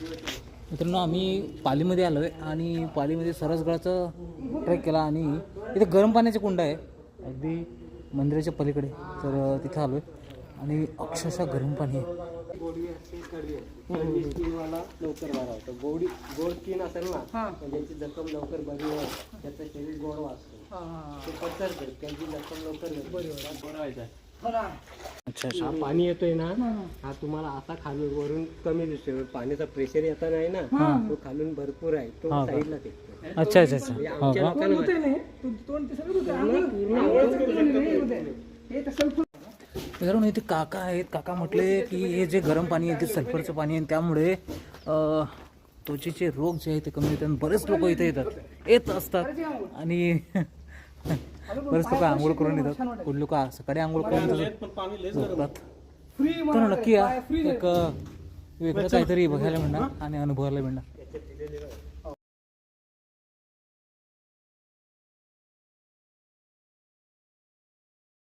मित्रांनो आम्ही पालीमध्ये आलो आहे आणि पालीमध्ये सरसगडाचं ट्रेक केला आणि इथे गरम पाण्याचे कुंड आहे. अगदी मंदिराच्या पलीकडे. तर तिथं आलो आहे आणि अक्षरशः गरम पाणी आहे. गोडी असते कडी असते कडी स्किनवाला लवकर बरा होतो. गोडी गोड स्किन असेल ना ज्याची जखम लवकर बरी होईल त्याचं शरीर गोड वाचतो ते पसरते त्यांची जखम लवकर बरी होईल अच्छा अच्छा हा पाणी येतोय ना हा तुम्हाला असा खालून वरून कमी दिसतोय. पाण्याचा प्रेशर येता नाही ना तो खालून भरपूर आहे. तो हा का? साईडला फेकतो अच्छा अच्छा अच्छा. म्हणजे हो का लोकांना मित्रांनो इथे काका आहेत. काका म्हटले की हे जे गरम पाणी आहे ते सल्फरचं पाणी आहे. त्यामुळे अ, त्वचेचे रोग जे आहेत ते कमी होतात आणि बरेच लोक इथे येतात. येत असतात. आणि बरेच लोक आंघोळ करून येतात. खूप लोक सकाळी आंघोळ करून झोपतात तर नक्की या. एक वेगळं काहीतरी बघायला मिळणार आणि अनुभवायला मिळणार.